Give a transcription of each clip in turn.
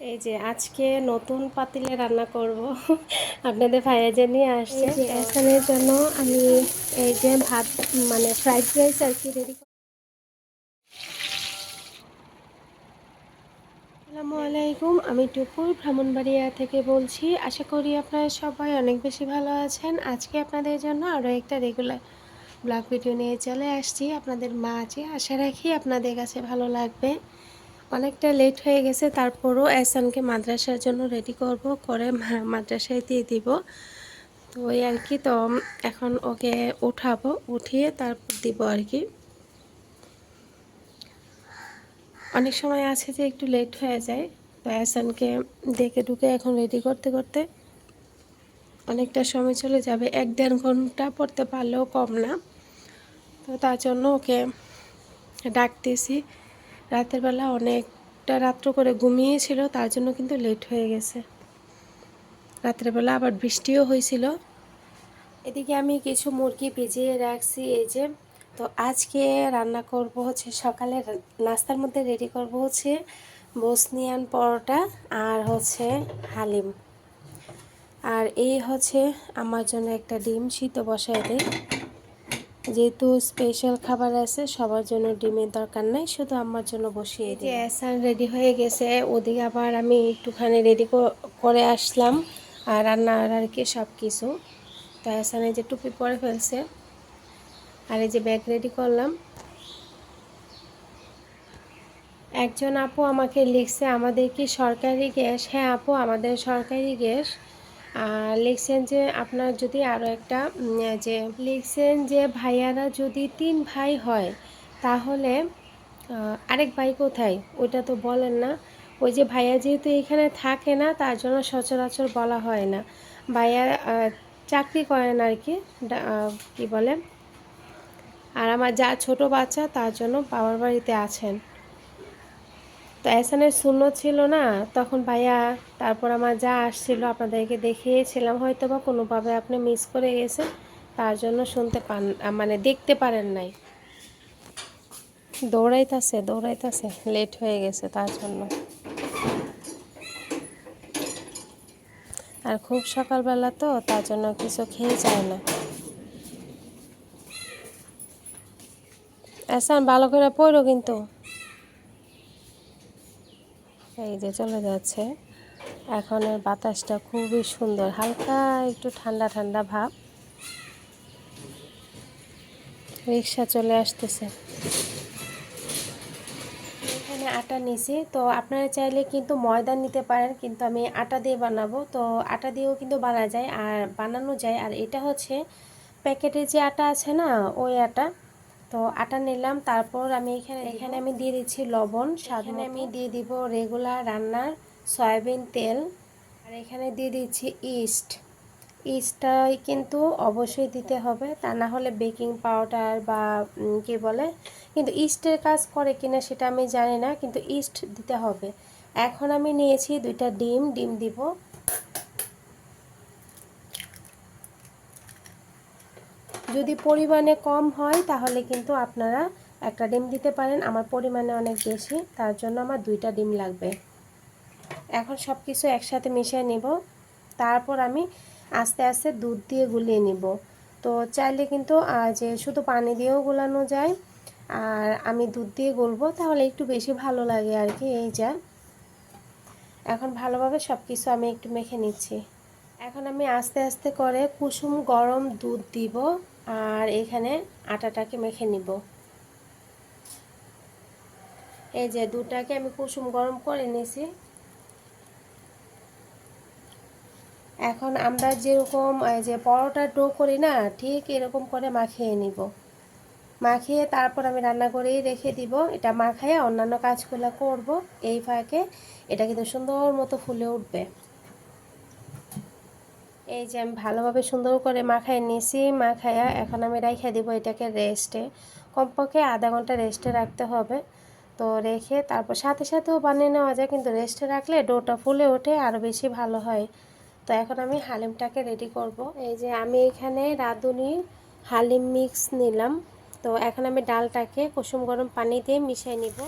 এই যে আজকে নতুন পাতিলে রান্না করব। আপনাদের ভাইয়া যে নিয়ে আসছে যে। জন্য আমি এই যে ভাত মানে ফ্রাইড রাইস আর কি রেডি আসসালামু আলাইকুম আমি টুপুর ভ্রমণবাড়িয়া থেকে বলছি। আশা করি আপনারা সবাই অনেক বেশি ভালো আছেন। আজকে আপনাদের জন্য আরও একটা রেগুলার ব্লগ ভিডিও নিয়ে চলে আসছি। আপনাদের মা আছে আশা রাখি আপনাদের কাছে ভালো লাগবে। অনেকটা লেট হয়ে গেছে, তারপরও এসানকে মাদ্রাসার জন্য রেডি করব, করে মাদ্রাসায় দিয়ে দিব। তো ওই আর কি, তো এখন ওকে উঠাবো, উঠিয়ে তারপর দিব আর কি। অনেক সময় আছে যে একটু লেট হয়ে যায়, তো অ্যাসানকে দেখে ঢুকে এখন রেডি করতে করতে অনেকটা সময় চলে যাবে। এক দেড় ঘণ্টা পড়তে পারলেও কম না। তো তার জন্য ওকে ডাকতেছি। রাতের বেলা অনেকটা রাত্র করে ঘুমিয়েছিল, তার জন্য কিন্তু লেট হয়ে গেছে। রাতের বেলা আবার বৃষ্টিও হয়েছিল। এদিকে আমি কিছু মুরগি ভিজিয়ে রাখছি, এই যে। তো আজকে রান্না করব হচ্ছে, সকালে নাস্তার মধ্যে রেডি করব হচ্ছে বসনিয়ান পরোটা আর হচ্ছে হালিম। আর এই হচ্ছে আমার জন্য একটা ডিম শীত বসাই দিই। যেহেতু স্পেশাল খাবার আছে সবার জন্য ডিমের দরকার নাই শুধু আমার জন্য বসিয়ে দিই অ্যাসান রেডি হয়ে গেছে ওদিকে আবার আমি একটুখানি রেডি করে আসলাম আর রান্নার আর কি সব কিছু তো অ্যাসান এই যে টুপি পরে ফেলছে আর এই যে ব্যাগ রেডি করলাম। একজন আপু আমাকে লিখছে আমাদের কি সরকারি গ্যাস? হ্যাঁ আপু আমাদের সরকারি গ্যাস। লিখছেন যে আপনার যদি আরও একটা যে লিখছেন যে ভাইয়ারা যদি তিন ভাই হয়, তাহলে আরেক ভাই কোথায়? ওইটা তো বলেন না। ওই যে ভাইয়া যেহেতু এখানে থাকে না, তার জন্য সচরাচর বলা হয় না। ভাইয়া চাকরি করেন আর কি কি বলে? আর আমার যা ছোট বাচ্চা, তার জন্য বাবার বাড়িতে আছেন। তো এসানের শূন্য ছিল না, তখন ভাইয়া তারপর আমার যা আসছিল আপনাদেরকে দেখিয়েছিলাম হয়তো বা কোনোভাবে আপনি মিস করে গেছেন, তার জন্য শুনতে পান মানে দেখতে পারেন নাই। দৌড়াইতাছে দৌড়াইতাছে লেট হয়ে গেছে তার জন্য। আর খুব সকালবেলা তো, তার জন্য কিছু খেয়ে যায় না। এসান ভালো করে পড়ো কিন্তু। এই যে চলে যাচ্ছে। এখন এখনের বাতাসটা খুবই সুন্দর, হালকা একটু ঠান্ডা ঠান্ডা ভাব। রিক্সা চলে আসতেছে। এখানে আটা নিছি, তো আপনারা চাইলে কিন্তু ময়দা নিতে পারেন, কিন্তু আমি আটা দিয়ে বানাবো। তো আটা দিয়েও কিন্তু বানা যায়, আর বানানো যায়। আর এটা হচ্ছে প্যাকেটে যে আটা আছে না, ওই আটা তো আটা নিলাম তারপর আমি এখানে এখানে আমি দিয়ে দিচ্ছি লবণ সাধারণ আমি দিয়ে দিব রেগুলার রান্নার সয়াবিন তেল। আর এখানে দিয়ে দিচ্ছি ইস্ট। ইস্টটাই কিন্তু অবশ্যই দিতে হবে তা না হলে বেকিং পাউডার বা কি বলে? কিন্তু ইস্টের কাজ করে কিনা সেটা আমি জানি না কিন্তু ইস্ট দিতে হবে। এখন আমি নিয়েছি দুইটা ডিম ডিম দিব। যদি পরিমাণে কম হয়, তাহলে কিন্তু আপনারা একটা ডিম দিতে পারেন। আমার পরিমাণে অনেক বেশি, তার জন্য আমার দুইটা ডিম লাগবে। এখন সব কিছু একসাথে মিশিয়ে নিব। তারপর আমি আস্তে আস্তে দুধ দিয়ে গুলিয়ে নিব। তো চাইলে কিন্তু যে শুধু পানি দিয়েও গোলানো যায়, আর আমি দুধ দিয়ে গলবো, তাহলে একটু বেশি ভালো লাগে আর কি, এই যা। এখন ভালোভাবে সব কিছু আমি একটু মেখে নিচ্ছি। এখন আমি আস্তে আস্তে করে কুসুম গরম দুধ দিব। আর এখানে আটাটাকে মেখে নিব। এই যে দুধটাকে আমি কুসুম গরম করে নিয়েছি এখন আমরা যেরকম, এই যে পরোটা ডো করি না, ঠিক এরকম করে মাখিয়ে নিব। মাখিয়ে তারপর আমি রান্না করেই রেখে দিব। এটা মাখাইয়ে অন্যান্য কাজগুলো করব। এই ফাঁকে এটা কিন্তু সুন্দর মতো ফুলে উঠবে। এই যে আমি ভালোভাবে সুন্দর করে মাখায় নিছি মাখাইয়া এখন আমি রেখে দিব এটাকে রেস্টে কমপক্ষে আধা ঘণ্টা রেস্টে রাখতে হবে। তো রেখে তারপর সাথে সাথেও বানিয়ে নেওয়া যায়, কিন্তু রেস্টে রাখলে ডোটা ফুলে ওঠে আরও বেশি ভালো হয়। তো এখন আমি হালিমটাকে রেডি করব। এই যে আমি এখানে রাঁধুনি হালিম মিক্স নিলাম। তো এখন আমি ডালটাকে কুসুম গরম পানি দিয়ে মিশিয়ে নিব।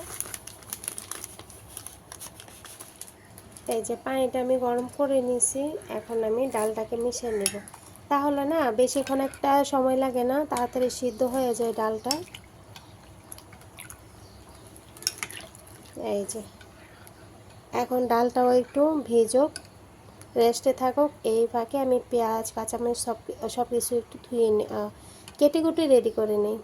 এই যে পানিটা আমি গরম করে নিয়েছি, এখন আমি ডালটাকে মিশিয়ে নেব। তাহলে না, বেশিক্ষণ একটা সময় লাগে না, তাড়াতাড়ি সিদ্ধ হয়ে যায় ডালটা। এই যে, এখন ডালটাও একটু ভিজুক, রেস্টে থাকুক, এই ফাঁকে আমি পেঁয়াজ, কাঁচামরিচ সব সব কিছু একটু ধুয়ে কেটে কুটে রেডি করে নিই।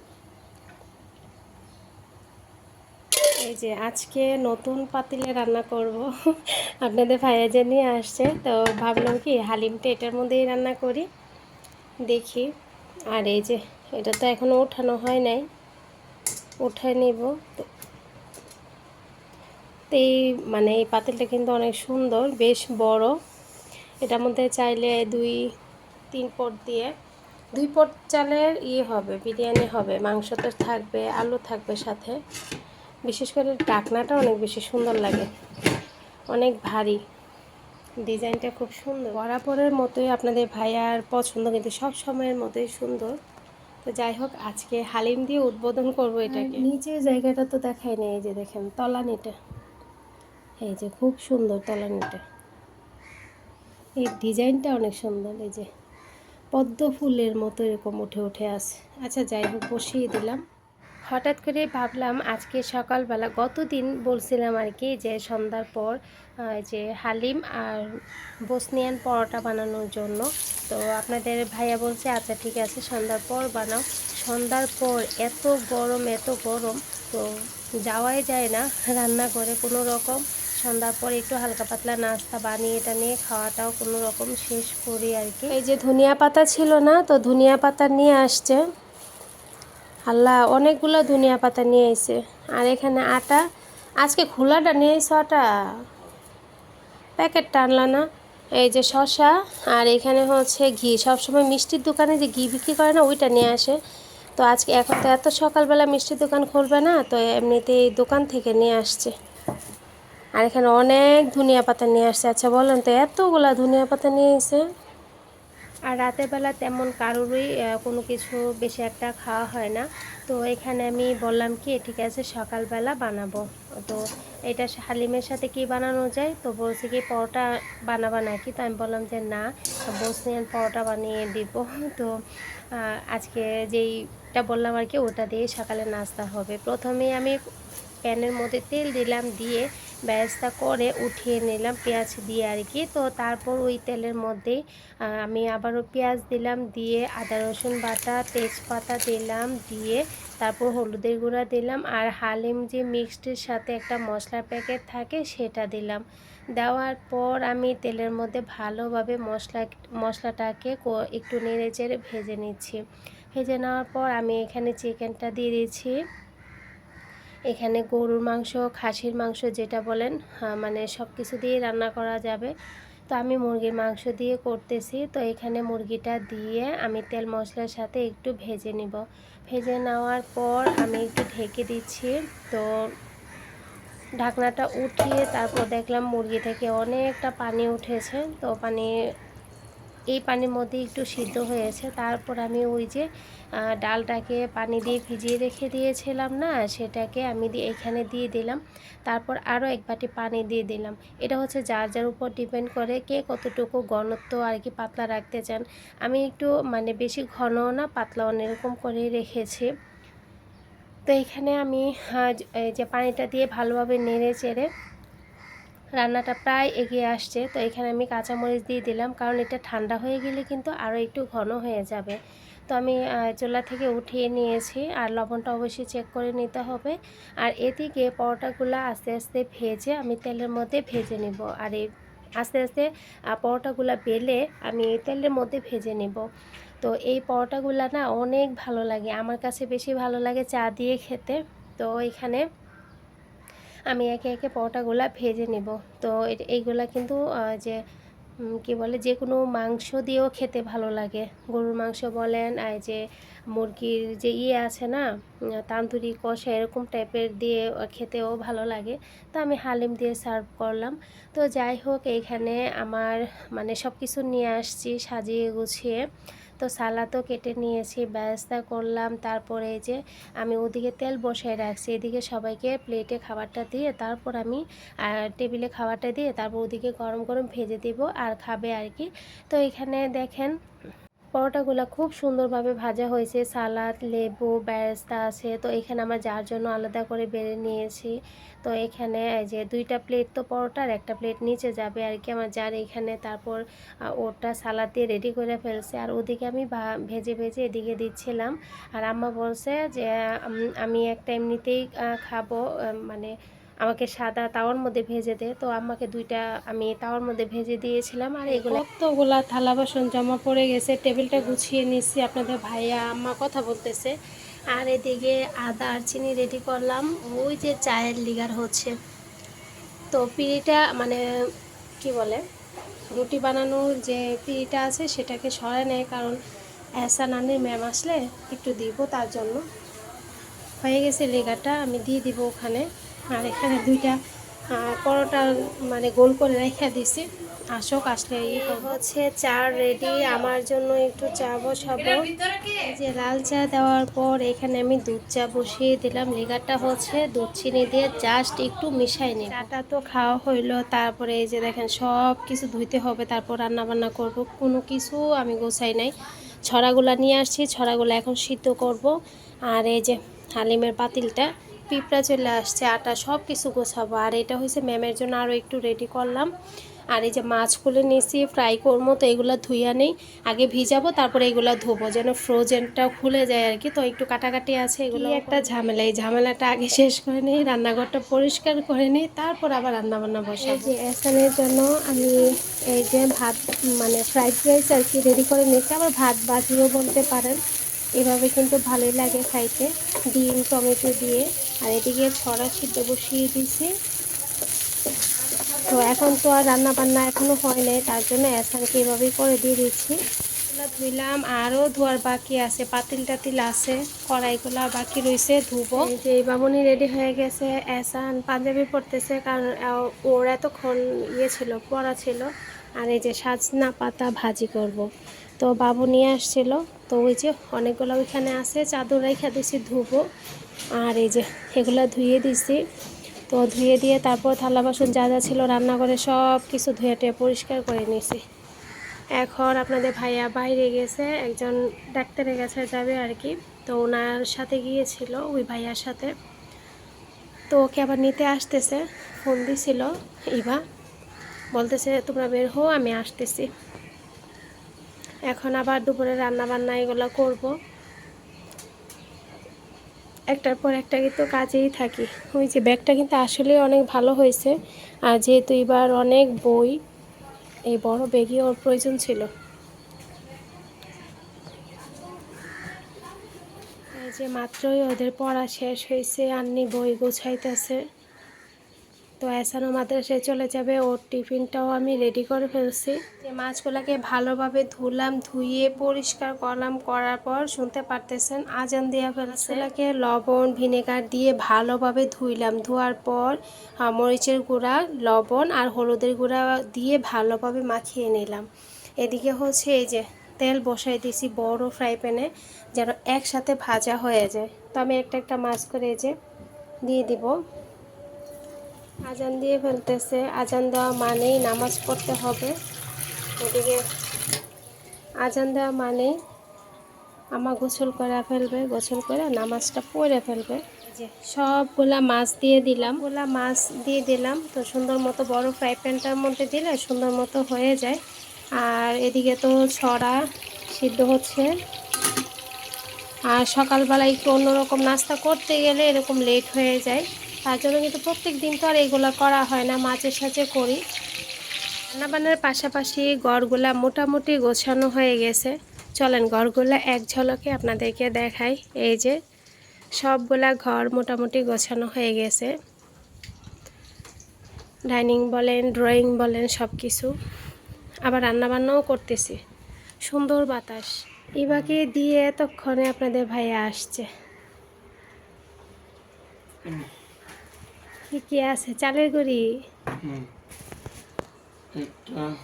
এই যে আজকে নতুন পাতিলে রান্না করব। আপনাদের ভাইয়া যে নিয়ে আসছে, তো ভাবলাম কি হালিমটা এটার মধ্যেই রান্না করি, দেখি। আর এই যে, এটা তো এখনও ওঠানো হয় নাই, উঠায় নিব। তো এই মানে এই পাতিলটা কিন্তু অনেক সুন্দর, বেশ বড়। এটার মধ্যে চাইলে দুই, তিন পট দিয়ে, দুই পট চালের ইয়ে হবে, বিরিয়ানি হবে মাংস তো থাকবে, আলু থাকবে সাথে। বিশেষ করে ডাকনাটা অনেক বেশি সুন্দর লাগে। অনেক ভারী। ডিজাইনটা খুব সুন্দর। বরাবরের মতোই আপনাদের ভাইয়ার পছন্দ কিন্তু সব সময়ের মতোই সুন্দর। তো যাই হোক আজকে হালিম দিয়ে উদ্বোধন করব এটাকে। নিচের জায়গাটা তো দেখাই নেই এই যে দেখেন তলানিটা। এই যে খুব সুন্দর তলানিটা। এই ডিজাইনটা অনেক সুন্দর এই যে পদ্ম ফুলের মতো এরকম উঠে উঠে আছে। আচ্ছা যাই হোক বসিয়ে দিলাম। হঠাৎ করে ভাবলাম আজকে সকালবেলা গতদিন বলছিলাম আর কি যে সন্ধ্যার পর যে হালিম আর বসনিয়ান পরোটা বানানোর জন্য। তো আপনাদের ভাইয়া বলছে আচ্ছা ঠিক আছে, সন্ধ্যার পর বানাও। সন্ধ্যার পর এত গরম এত গরম, তো যাওয়াই যায় না রান্না করে কোনো রকম। সন্ধ্যার পর একটু হালকা পাতলা নাস্তা বানিয়ে এটা নিয়ে খাওয়াটাও কোনো রকম শেষ করি আর কি। এই যে ধনিয়া পাতা ছিল না, তো ধনিয়া পাতা নিয়ে আসছে। আল্লাহ অনেকগুলো ধনিয়া পাতা নিয়ে এসে আর এখানে আটা। আজকে খোলাটা নিয়ে এসে আটা প্যাকেটটা আনলা না। এই যে শশা আর এখানে হচ্ছে ঘি। সবসময় মিষ্টির দোকানে যে ঘি বিক্রি করে না, ওইটা নিয়ে আসে। তো আজকে এখন তো এত সকালবেলা মিষ্টির দোকান খুলবে না, তো এমনিতে এই দোকান থেকে নিয়ে আসছে। আর এখানে অনেক ধনিয়া পাতা নিয়ে আসছে। আচ্ছা বলেন তো, এতগুলা ধনিয়া পাতা নিয়ে এসে আর রাতের বেলা তেমন কারোরই কোনো কিছু বেশি একটা খাওয়া হয় না। তো এখানে আমি বললাম কি, ঠিক আছে, সকালবেলা বানাবো। তো এটা হালিমের সাথে কি বানানো যায়? তো বলছে কি, পরোটা বানাবা নাকি? তো আমি বললাম যে, না বসনিয়ান পরোটা বানিয়ে দিব। তো আজকে যেইটা বললাম আর কি, ওটা দিয়ে সকালে নাস্তা হবে। প্রথমে আমি প্যানের মধ্যে তেল দিলাম, দিয়ে ব্যবস্থা করে উঠিয়ে নিলাম পেঁয়াজ দিয়ে আর কি। তো তারপর ওই তেলের মধ্যেই আহ, আমি আবারও পেঁয়াজ দিলাম দিয়ে আদা রসুন বাটা তেজপাতা দিলাম দিয়ে তারপর হলুদের গুঁড়া দিলাম আর হালিম যে মিক্সডের সাথে একটা মশলার প্যাকেট থাকে সেটা দিলাম। দেওয়ার পর আমি তেলের মধ্যে ভালোভাবে মশলা মশলাটাকে একটু নেড়ে চেড়ে ভেজে নিচ্ছি। ভেজে নেওয়ার পর আমি এখানে চিকেনটা দিয়ে দিচ্ছি এখানে গরুর মাংস, খাসির মাংস যেটা বলেন মানে সব কিছু দিয়ে রান্না করা যাবে। তো আমি মুরগির মাংস দিয়ে করতেছি। তো এখানে মুরগিটা দিয়ে আমি তেল মশলার সাথে একটু ভেজে নিব। ভেজে নেওয়ার পর আমি একটু ঢেকে দিচ্ছি। তো ঢাকনাটা উঠিয়ে তারপর দেখলাম মুরগি থেকে অনেকটা পানি উঠেছে। তো পানি এই পানির মধ্যে একটু সিদ্ধ হয়েছে। তারপর আমি ওই যে ডালটাকে পানি দিয়ে ভিজিয়ে রেখে দিয়েছিলাম না, সেটাকে আমি এখানে দিয়ে দিলাম। তারপর আরও এক বাটি পানি দিয়ে দিলাম। এটা হচ্ছে যার যার উপর ডিপেন্ড করে কে কতটুকু ঘনত্ব আর কি পাতলা রাখতে চান। আমি একটু মানে বেশি ঘনও না, পাতলাও না, এরকম করে রেখেছি। তো এখানে আমি যে পানিটা দিয়ে ভালোভাবে নেড়ে চেড়ে রান্নাটা প্রায় এগিয়ে আসছে। তো এখানে আমি কাঁচামরিচ দিয়ে দিলাম, কারণ এটা ঠান্ডা হয়ে গেলে কিন্তু আরও একটু ঘন হয়ে যাবে। তো আমি চুলা থেকে উঠিয়ে নিয়েছি, আর লবণটা অবশ্যই চেক করে নিতে হবে। আর এদিকে পরোটাগুলো আস্তে আস্তে ভেজে আমি তেলের মধ্যে ভেজে নেব। আর এই আস্তে আস্তে পরোটাগুলো বেলে আমি তেলের মধ্যে ভেজে নেব। তো এই পরোটাগুলো না অনেক ভালো লাগে। আমার কাছে বেশি ভালো লাগে চা দিয়ে খেতে। তো এখানে আমি একে একে পরোটাগুলা ভেজে নেব। তো এইগুলা কিন্তু যে কি বলে যে কোনো মাংস দিয়েও খেতে ভালো লাগে। গরুর মাংস বলেন আর যে, মুরগির যে ইয়ে আছে না তান্দুরি, কষা, এরকম টাইপের দিয়ে খেতেও ভালো লাগে। তো আমি হালিম দিয়ে সার্ভ করলাম। তো যাই হোক এইখানে আমার মানে সব কিছু নিয়ে আসছি সাজিয়ে গুছিয়ে। তো সালাদও কেটে নিয়েছি ব্যবস্থা করলাম। তারপরে যে আমি ওদিকে তেল বসাই রাখছি, এদিকে সবাইকে প্লেটে খাবারটা দিয়ে তারপর আমি টেবিলে খাবারটা দিয়ে তারপর ওদিকে গরম গরম ভেজে দিব আর খাবে আর কি। তো এখানে দেখেন পরোটাগুলো খুব সুন্দরভাবে ভাজা হয়েছে। সালাদ, লেবু বেরেস্তা আছে। তো এখানে আমার যার জন্য আলাদা করে বেড়ে নিয়েছি, তো এখানে যে দুইটা প্লেট তো পরোটার একটা প্লেট নিচে যাবে আর কি। আমার যার এখানে তারপর ওটা সালাদ দিয়ে রেডি করে ফেলছে। আর ওদিকে আমি ভেজে ভেজে এদিকে দিচ্ছিলাম। আর আম্মা বলছে যে আমি একটা এমনিতেই খাব মানে আমাকে সাদা তাওয়ার মধ্যে ভেজে দে। তো আম্মাকে দুইটা আমি তাওয়ার মধ্যে ভেজে দিয়েছিলাম আর এগুলো কতগুলা থালা বাসন জমা পড়ে গেছে, টেবিলটা গুছিয়ে নিচ্ছি আপনাদের ভাইয়া আম্মা কথা বলতেছে। আর এদিকে আদা আর চিনি রেডি করলাম, ওই যে চায়ের লিগার হচ্ছে। তো পিড়িটা মানে কি বলে, রুটি বানানোর যে পিড়িটা আছে সেটাকে সরায় নেয়, কারণ এসা নানির ম্যাম আসলে একটু দিব তার জন্য। হয়ে গেছে লেগাটা আমি দিয়ে দিব ওখানে। আর এখানে দুইটা পরোটা মানে গোল করে রেখে দিছি। আসক আসলে এই হচ্ছে চা রেডি আমার জন্য একটু চা বসাবো। যে লাল চা দেওয়ার পর এখানে আমি দুধ চা বসিয়ে দিলাম। লেগাটা হচ্ছে দুধ চিনি দিয়ে জাস্ট একটু মিশাই নিই চাটা তো খাওয়া হইল। তারপরে এই যে দেখেন সব কিছু ধুইতে হবে। তারপর রান্না বান্না করব। কোনো কিছু আমি গোছাই নাই। ছড়াগুলা নিয়ে আসছি। ছড়াগুলো এখন সিদ্ধ করব। আর এই যে হালিমের পাতিলটা পিঁপড়া চলে আসছে আটা সব কিছু গোছাবো। আর এটা হয়েছে ম্যামের জন্য আরও একটু রেডি করলাম। আর এই যে মাছ খুলে নিয়েছি ফ্রাই করব তো এগুলো ধুইয়া নেই। আগে ভিজাবো তারপরে এগুলো ধোবো যেন ফ্রোজেনটা খুলে যায় আর কি। তো একটু কাটাকাটি আছে এগুলো একটা ঝামেলা এই ঝামেলাটা আগে শেষ করে নিই রান্নাঘরটা পরিষ্কার করে নিই তারপর আবার রান্নাবান্না এই যে এসানের জন্য আমি এই যে ভাত মানে ফ্রাইড রাইস আর কি রেডি করে নিয়েছি। আবার ভাত বাজিও বলতে পারেন। এভাবে কিন্তু ভালোই লাগে খাইতে। ডিম টমেটো দিয়ে। আর এদিকে ছড়া সিদ্ধ বসিয়ে দিয়েছি। তো এখন তো আর রান্না বান্না এখনও হয় নাই, তার জন্য এসানকে এভাবেই করে দিয়ে এগুলো ধুইলাম, আরও ধোয়ার বাকি আছে, পাতিল টাতিল আছে, কড়াইগুলো বাকি রয়েছে, ধুবো। যে এই বাবুনি রেডি হয়ে গেছে, এসান পাঞ্জাবি পরতেছে, কারণ ওর এতক্ষণ ইয়ে ছিল, পড়া ছিল। আর এই যে সাজনা পাতা ভাজি করব। তো বাবু নিয়ে আসছিল, তো ওই যে অনেকগুলো ওইখানে আছে, চাদর রেখে দিছি ধুবো। আর এই যে এগুলো ধুয়ে দিছি। তো ধুয়ে দিয়ে তারপর থালা বাসন যা যা ছিল রান্না করে সব কিছু ধুয়ে টুয়ে পরিষ্কার করে নিয়েছি এখন আপনাদের ভাইয়া বাইরে গেছে, একজন ডাক্তারের কাছে যাবে আর কি। তো ওনার সাথে গিয়েছিল, ওই ভাইয়ার সাথে। তো ওকে আবার নিতে আসতেছে, ফোন দিছিল, ইভা। বলতেছে, তোমরা বের হো আমি আসতেছি। এখন আবার দুপুরে রান্না বান্না এগুলো করব। একটার পর একটা কিন্তু কাজেই থাকি। ওই যে ব্যাগটা কিন্তু আসলে অনেক ভালো হয়েছে। আর যেহেতু এবার অনেক বই, এই বড় ব্যাগই ওর প্রয়োজন ছিল। যে মাত্রই ওদের পড়া শেষ হয়েছে, আন্নি বই গোছাইতেছে। তো এসানো মাদ্রাসায় চলে যাবে। ওর টিফিনটাও আমি রেডি করে ফেলছি। যে মাছগুলোকে ভালোভাবে ধুলাম, ধুয়ে পরিষ্কার করলাম, করার পর শুনতে পারতেছেন, আজান দেওয়া এগুলোকে লবণ, ভিনেগার দিয়ে ভালোভাবে ধুইলাম। ধোয়ার পর মরিচের গুঁড়া, লবণ আর হলুদের গুঁড়া দিয়ে ভালোভাবে মাখিয়ে নিলাম। এদিকে হচ্ছে এই যে তেল বসাই দিয়েছি বড় ফ্রাই প্যানে যেন একসাথে ভাজা হয়ে যায়। তো আমি একটা একটা মাছ করে এই যে দিয়ে দিব। আজান দিয়ে ফেলতেছে। আজান দেওয়া মানেই নামাজ পড়তে হবে। এদিকে আজান দেওয়া মানেই আমার গোসল করে ফেলবে, গোসল করে নামাজটা পড়ে ফেলবে। যে সবগুলা মাছ দিয়ে দিলাম। ওগুলা মাছ দিয়ে দিলাম। তো সুন্দর মতো বড় ফ্রাই প্যানটার মধ্যে দিলে সুন্দর মতো হয়ে যায়। আর এদিকে তো ছড়া সিদ্ধ হচ্ছে। আর সকালবেলা একটু অন্যরকম নাস্তা করতে গেলে এরকম লেট হয়ে যায়। তার জন্য কিন্তু প্রত্যেক দিন তো আর এগুলো করা হয় না, মাঝে সাঝে করি। রান্নাবান্নার পাশাপাশি গড়গুলা মোটামুটি গোছানো হয়ে গেছে। চলেন গড়গুলা এক ঝলকে আপনাদেরকে দেখাই। এই যে সবগুলা ঘর মোটামুটি গোছানো হয়ে গেছে। ডাইনিং বলেন, ড্রয়িং বলেন সব কিছু আবার রান্নাবান্নাও করতেছি। সুন্দর বাতাস। ইবাকে দিয়ে এতক্ষণে আপনাদের ভাইয়া আসছে। কি কি আছে? চালের গুঁড়ি। একটা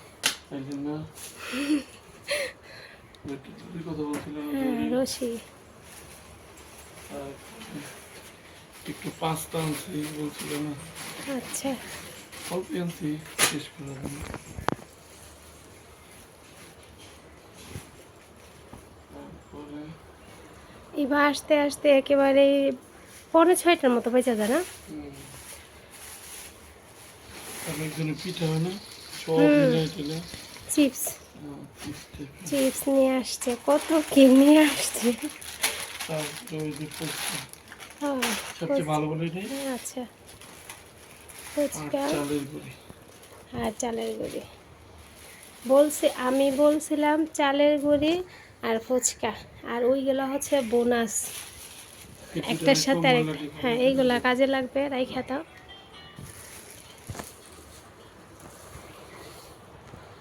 হ্যাঁ রশি একটু পাঁচটা আনছি বলছিল না। আচ্ছা। অল্প আনছি শেষ করে এবার আসতে আসতে একেবারে পৌনে ছয়টার মতো বেঁচে যায় না? পিঠা হয় না হুম। চিপস। চিপস নিয়ে আসছে কত কি নিয়ে আসছে? হ্যাঁ, আচ্ছা। আর ফুচকা চালের গুঁড়ি। বলছি আমি বলছিলাম চালের গুঁড়ি আর ফুচকা। আর ওইগুলো হচ্ছে বোনাস। একটার সাথে কম আরেক লাগে। হ্যাঁ এইগুলা কাজে লাগবে রাই খেতাম এই যে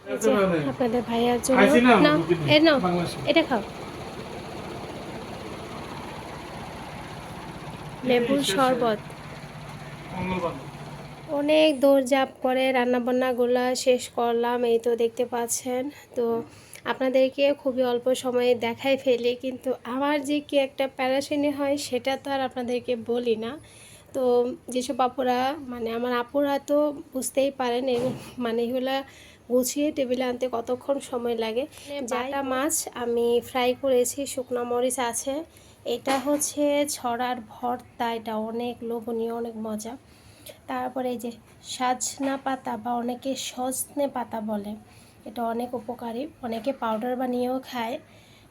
আপনাদের ভাইয়ার জন্য। না। এই নাও এটা খাও। লেবুর শরবত। অনেক দৌড়ঝাঁপ করে রান্নাবান্নাগুলো শেষ করলাম এই তো দেখতে পাচ্ছেন। তো আপনাদেরকে খুবই অল্প সময়ে দেখাই ফেলি কিন্তু আমার যে কি একটা প্যারাশানি হয় সেটা তো আর আপনাদেরকে বলি না। তো যেসব আপুরা মানে আমার আপুরা তো বুঝতেই পারেন মানে এগুলা গুছিয়ে টেবিলে আনতে কতক্ষণ সময় লাগে? বাটা মাছ আমি ফ্রাই করেছি শুকনো মরিচ আছে। এটা হচ্ছে ছড়ার ভর্তা এটা অনেক লোভনীয় অনেক মজা। তারপরে এই যে সাজনা পাতা বা অনেকে সজনে পাতা বলে এটা অনেক উপকারী। অনেকে পাউডার বানিয়েও খায়।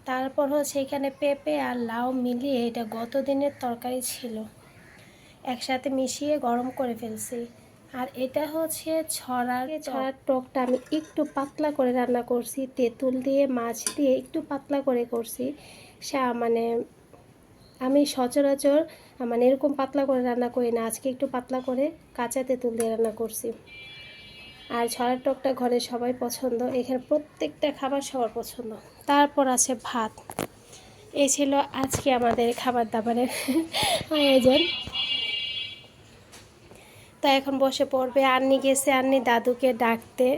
তারপর হচ্ছে এখানে পেঁপে আর লাউ মিলিয়ে এটা গত দিনের তরকারি ছিল। একসাথে মিশিয়ে গরম করে ফেলছি। আর এটা হচ্ছে ছড়ার ছড়ার টকটা আমি একটু পাতলা করে রান্না করছি তেঁতুল দিয়ে মাছ দিয়ে একটু পাতলা করে করছি। সা মানে আমি সচরাচর মানে এরকম পাতলা করে রান্না করি না আজকে একটু পাতলা করে কাঁচা তেঁতুল দিয়ে রান্না করছি। আর ছড়ার টকটা ঘরে সবাই পছন্দ এখানে প্রত্যেকটা খাবার সবার পছন্দ। তারপর আছে ভাত। এ ছিল আজকে আমাদের খাবার দাবারের আয়োজন। তো এখন বসে পড়বে। আন্নি গেছে আন্নি দাদুকে ডাকতে।